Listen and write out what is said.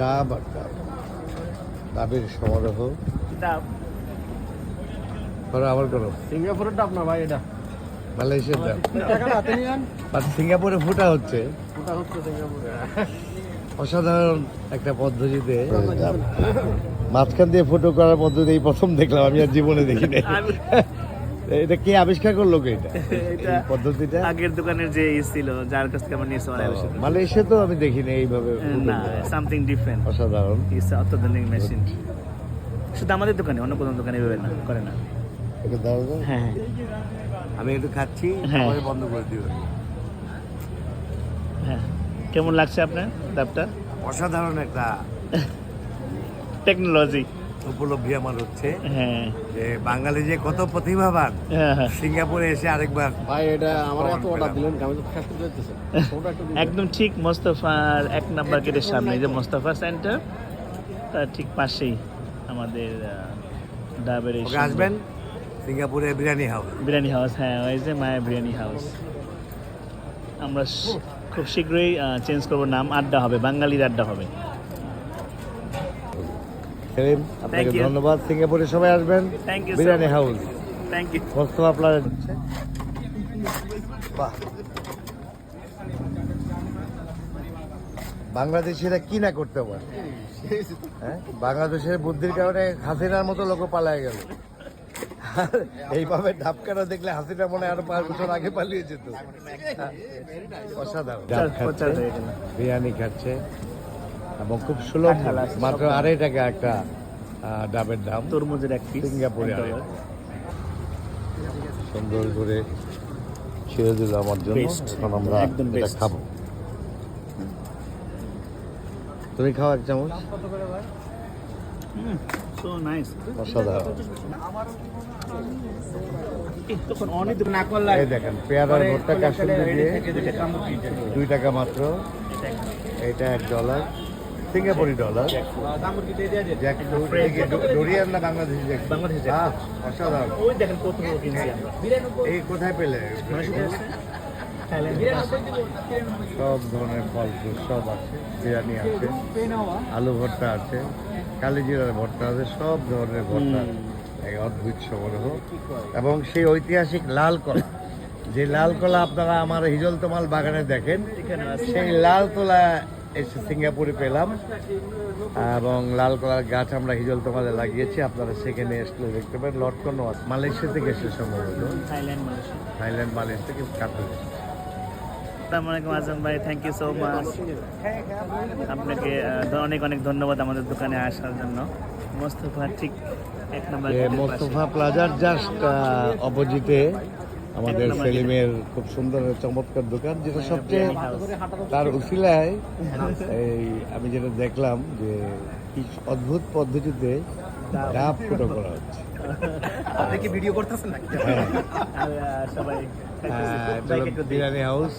ডাব আর ডাব ডাবের সমারোহ ডাব আবার করো। সিঙ্গাপুরের ডাব না ভাই এটা? মালয়েশিয়ার ডাব বাট সিঙ্গাপুরে ফুটা হচ্ছে। হচ্ছে সিঙ্গাপুরে। অসাধারণ একটা পদ্ধতিতে মাঝখান দিয়ে ফটো করার পদ্ধতি এই প্রথম দেখলাম আমি আর জীবনে দেখি নাই। এটা কে আবিষ্কার করল কে এটা? পদ্ধতিটা? আগের দোকানের যে ই ছিল যার কাছ থেকে আমরা নিয়েছি ও, মালয়েশিয়া তো আমি দেখিনি এইভাবে না সামথিং ডিফারেন্ট অসাধারণ। ইস অত্যাধুনিক মেশিন শুধু আমাদের দোকানে অন্য কোনো দোকানে এভাবে না করে না। এটা দাও হ্যাঁ আমি একটু খাচ্ছি হ্যাঁ। তারপরে বন্ধ করে দিও। হ্যাঁ কেমন লাগছে আপনার ডাবটা অসাধারণ একটা টেকনোলজি উপলব্ধি আমার হচ্ছে হ্যাঁ। যে বাঙালি যে কত প্রতিভাবান হ্যাঁ হ্যাঁ। সিঙ্গাপুরে এসে আরেকবার ভাই এটা আমার এত অর্ডার দিলেন আমি তো দিন। একদম ঠিক মোস্তফার এক নাম্বার গেটের সামনে যে মোস্তফা সেন্টার তার ঠিক পাশেই আমাদের ডাবের আসবেন? সিঙ্গাপুরে বিরিয়ানি হাউস বিরিয়ানি হাউস হ্যাঁ ওই যে মায়া বিরিয়ানি হাউস আমরা খুব শীঘ্রই চেঞ্জ করব নাম আড্ডা হবে বাঙালির আড্ডা হবে। সেলিম আপনাকে ধন্যবাদ। সিঙ্গাপুরে সবাই আসবেন। Biryani house. Thank you Mostafa আপনার বাহ। বাংলাদেশিরা কি না করতে পারে? হ্যাঁ? বাংলাদেশের বুদ্ধির কারণে হাসিনার মতো লোক পালায় গেল। এইভাবে ধাপকাটা দেখলে হাসিনা মনে হয় আরও পাঁচ বছর আগে পালিয়ে যেত। অসাধারণ। বিরিয়ানি খাচ্ছে। এবং খুব সুলভ মাত্র আড়াই টাকা একটা ডাবের দাম। তরমুজের এক পিস সিঙ্গাপুরে সুন্দর করে ছেড়ে দিল আমার জন্য। এখন আমরা এটা খাব। তুমি খাও এক চামচ। দেখেন পেয়ারার দিয়ে দুই টাকা মাত্র। এটা এক ডলার সিঙ্গাপুরি ডলার ডোরিয়ান না বাংলাদেশি বাংলাদেশি অসাধারণ। ওই দেখেন কত বড় কিনছি আমরা। এই কোথায় পেলে? সব ধরনের ফল ফ্রুট সব আছে। বিরিয়ানি আছে। আলু ভর্তা আছে। কালি জিরার ভর্তা আছে। সব ধরনের ভর্তা এক অদ্ভুত সমারোহ। এবং সেই ঐতিহাসিক লাল কলা। যে লাল কলা আপনারা আমার হিজলতমাল বাগানে দেখেন সেই লাল কলা এসে সিঙ্গাপুরে পেলাম। এবং লাল কলার গাছ আমরা হিজলতমালে লাগিয়েছি আপনারা সেখানে আসলে দেখতে পারেন। লটকনও আছে মালয়েশিয়া থেকে এসে সম্ভবত। Thailand Malaysia. থাইল্যান্ড মালয়েশিয়া থেকে কাপড় আসসালামু আলাইকুম আজম ভাই থ্যাংক ইউ সো মাচ আপনাকে অনেক অনেক ধন্যবাদ আমাদের দোকানে আসার জন্য। মোস্তফা ঠিক এক নম্বর মোস্তফা প্লাজার জাস্ট অপোজিটে আমাদের সেলিমের খুব সুন্দর চমৎকার দোকান যেটা সবচেয়ে তার উশিলায় এই আমি যেটা দেখলাম যে কি অদ্ভুত পদ্ধতিতে ডাব ফুটো করা হচ্ছে। আপনি কি ভিডিও করতেছেন নাকি? হ্যাঁ। সবাই হ্যাঁ। বিরিয়ানি হাউস